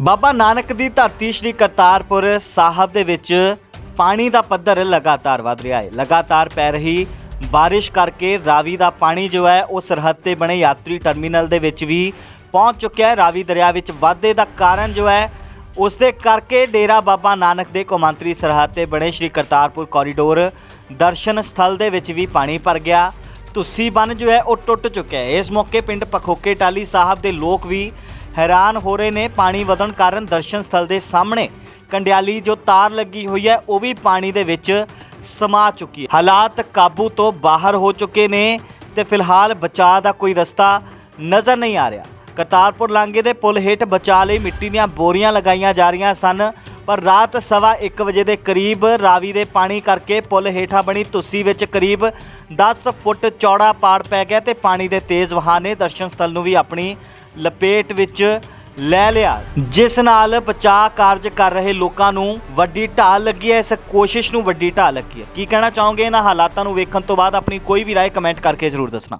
ਬਾਬਾ ਨਾਨਕ ਦੀ ਧਰਤੀ ਸ੍ਰੀ ਕਰਤਾਰਪੁਰ ਸਾਹਿਬ ਦੇ ਵਿੱਚ ਪਾਣੀ ਦਾ ਪੱਧਰ ਲਗਾਤਾਰ ਵਧ ਰਿਹਾ ਹੈ। ਲਗਾਤਾਰ ਪੈ ਰਹੀ ਬਾਰਿਸ਼ ਕਰਕੇ ਰਾਵੀ ਦਾ ਪਾਣੀ ਜੋ ਹੈ, ਉਹ ਸਰਹੱਦ ਤੇ ਬਣੇ ਯਾਤਰੀ ਟਰਮੀਨਲ ਦੇ ਵਿੱਚ ਵੀ ਪਹੁੰਚ ਚੁੱਕਿਆ ਹੈ। ਰਾਵੀ ਦਰਿਆ ਵਿੱਚ ਵਾਧੇ ਦਾ ਕਾਰਨ ਜੋ ਹੈ ਉਸ ਦੇ ਕਰਕੇ ਡੇਰਾ ਬਾਬਾ ਨਾਨਕ ਦੇ ਕੌਮਾਂਤਰੀ ਸਰਹੱਦ ਤੇ ਬਣੇ ਸ੍ਰੀ ਕਰਤਾਰਪੁਰ ਕੋਰੀਡੋਰ ਦਰਸ਼ਨ ਸਥਲ ਦੇ ਵਿੱਚ ਵੀ ਪਾਣੀ ਭਰ ਗਿਆ। ਤੁਸੀਂ ਬੰਨ ਜੋ ਹੈ, ਉਹ ਟੁੱਟ ਚੁੱਕਿਆ ਹੈ। ਇਸ ਮੌਕੇ ਪਿੰਡ ਪਖੋਕੇ ਟਾਲੀ ਸਾਹਿਬ ਦੇ ਲੋਕ ਵੀ ਹੈਰਾਨ ਹੋ ਰਹੇ ਨੇ। ਪਾਣੀ ਵਧਣ ਕਾਰਨ ਦਰਸ਼ਨ ਸਥਲ ਦੇ ਸਾਹਮਣੇ ਕੰਡਿਆਲੀ ਜੋ ਤਾਰ ਲੱਗੀ ਹੋਈ ਹੈ, ਉਹ ਵੀ ਪਾਣੀ ਦੇ ਵਿੱਚ ਸਮਾ ਚੁੱਕੀ ਹੈ। ਹਾਲਾਤ ਕਾਬੂ ਤੋਂ ਬਾਹਰ ਹੋ ਚੁੱਕੇ ਨੇ ਤੇ ਫਿਲਹਾਲ ਬਚਾਅ ਦਾ ਕੋਈ ਰਸਤਾ ਨਜ਼ਰ ਨਹੀਂ ਆ ਰਿਹਾ। ਕਰਤਾਰਪੁਰ ਲਾਂਘੇ ਦੇ ਪੁਲ ਹੇਠ ਬਚਾਅ ਲਈ ਮਿੱਟੀ ਦੀਆਂ ਬੋਰੀਆਂ ਲਗਾਈਆਂ ਜਾ ਰਹੀਆਂ ਸਨ। ਪਰ ਰਾਤ ਸਵਾ 1 ਵਜੇ ਦੇ ਕਰੀਬ ਰਾਵੀ ਦੇ ਪਾਣੀ ਕਰਕੇ ਪੁਲ ਹੇਠਾਂ ਬਣੀ ਤੁਸੀ ਵਿੱਚ ਕਰੀਬ 10 ਫੁੱਟ ਚੌੜਾ ਪਾੜ ਪੈ ਗਿਆ ਤੇ ਪਾਣੀ ਦੇ ਤੇਜ਼ ਵਹਾਅ ਨੇ ਦਰਸ਼ਨ ਸਥਲ ਨੂੰ ਵੀ ਆਪਣੀ ਲਪੇਟ ਵਿੱਚ ਲੈ ਲਿਆ, ਜਿਸ ਨਾਲ ਬਚਾਅ ਕਾਰਜ ਕਰ ਰਹੇ ਲੋਕਾਂ ਨੂੰ ਵੱਡੀ ਢਾਲ ਲੱਗੀ ਹੈ। ਇਸ ਕੋਸ਼ਿਸ਼ ਨੂੰ ਵੱਡੀ ਢਾਲ ਲੱਗੀ ਹੈ। ਕੀ ਕਹਿਣਾ ਚਾਹੋਗੇ ਇਹਨਾਂ ਹਾਲਾਤਾਂ ਨੂੰ ਵੇਖਣ ਤੋਂ ਬਾਅਦ? ਆਪਣੀ ਕੋਈ ਵੀ ਰਾਏ ਕਮੈਂਟ ਕਰਕੇ ਜ਼ਰੂਰ ਦੱਸਣਾ।